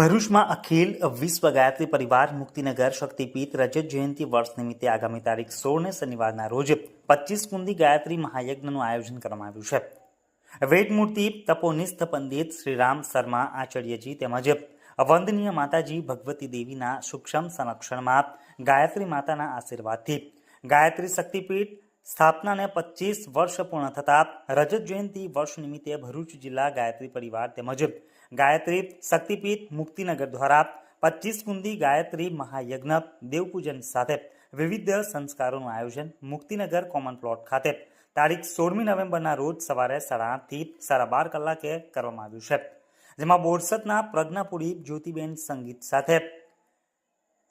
ભરૂચમાં અખિલ વિશ્વ ગાયત્રી પરિવાર મુક્તિનગર શક્તિપીઠ રજત જયંતિ વર્ષ નિમિત્તે આગામી તારીખ સોળને શનિવારના રોજ પચીસ કુંદી ગાયત્રી મહાયજ્ઞનું આયોજન કરવામાં આવ્યું છે. વેદમૂર્તિ તપોનિસ્થ પંડિત શ્રીરામ શર્મા આચાર્યજી તેમજ વંદનીય માતાજી ભગવતી દેવીના સૂક્ષ્મ સંરક્ષણમાં ગાયત્રી માતાના આશીર્વાદથી ગાયત્રી શક્તિપીઠ સ્થાપનાને પચીસ વર્ષ પૂર્ણ થતા રજત જયંતિ વર્ષ નિમિત્તે ભરૂચ જિલ્લા ગાયત્રી પરિવાર તેમજ ગાયત્રી, શક્તિપીઠ, મુક્તિનગર દ્વારા પચીસ કુંદી ગાયત્રી મહાયજ્ઞ દેવપૂજન સાથે વિવિધ સંસ્કારોનું આયોજન મુક્તિનગર કોમન પ્લોટ ખાતે તારીખ સોળમી નવેમ્બરના રોજ સવારે સાડા આઠથી સાડા બાર કલાકે કરવામાં આવ્યું છે. જેમાં બોરસદના પ્રજ્ઞાપુરી જ્યોતિબેન સંગીત સાથે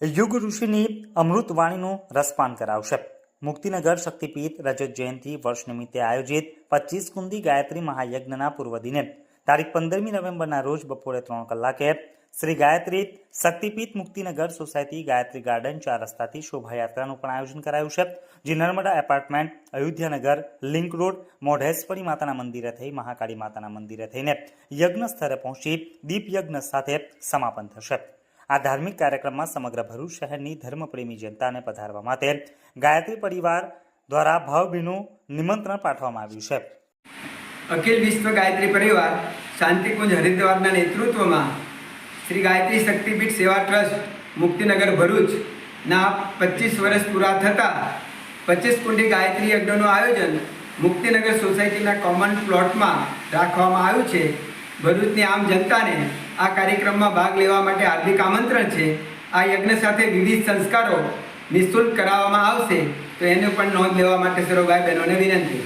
યુગ ઋષિની અમૃતવાણીનું રસપાન કરાવશે. મુક્તિનગર શક્તિપીઠ રજત જયંતિ વર્ષ નિમિત્તે આયોજિત પચીસ કુંદી ગાયત્રી મહાયજ્ઞના પૂર્વ દિને તારીખ પંદરમી નવેમ્બરના રોજ બપોરે ત્રણ કલાકે. શ્રી ગાયત્રી શક્તિપીઠ મુક્તિનગર સોસાયટી ગાયત્રી ગાર્ડન ચાર રસ્તાથી શોભાયાત્રાનું પણ આયોજન કરાયું છે. જે Narmada apartment, Ayodhyanagar, link road, Modheshwari માતાના મંદિરે થઈ, મહાકાળી માતાના મંદિરે થઈને યજ્ઞ સ્થળે પહોંચી દીપ યજ્ઞ સાથે સમાપન થશે. આ ધાર્મિક કાર્યક્રમમાં સમગ્ર ભરૂચ શહેરની ધર્મપ્રેમી જનતાને પધારવા માટે ગાયત્રી પરિવાર દ્વારા ભાવભીનું નિમંત્રણ પાઠવવામાં આવ્યું છે. અખિલ વિશ્વ ગાયત્રી પરિવાર, શાંતિકુંજ હરિદ્વારના નેતૃત્વમાં શ્રી ગાયત્રી શક્તિપીઠ સેવા ટ્રસ્ટ, મુક્તિનગર ભરૂચના પચીસ વર્ષ પૂરા થતાં પચીસ કુંડી ગાયત્રી યજ્ઞનું આયોજન મુક્તિનગર સોસાયટીના કોમન પ્લોટમાં રાખવામાં આવ્યું છે. ભરૂચની આમ જનતાને આ કાર્યક્રમમાં ભાગ લેવા માટે હાર્દિક આમંત્રણ છે. આ યજ્ઞ સાથે વિવિધ સંસ્કારો નિઃશુલ્ક કરાવવામાં આવશે. તો એનું પણ નોંધ લેવા માટે સરોભાઈ ભાઈ બહેનોને વિનંતી.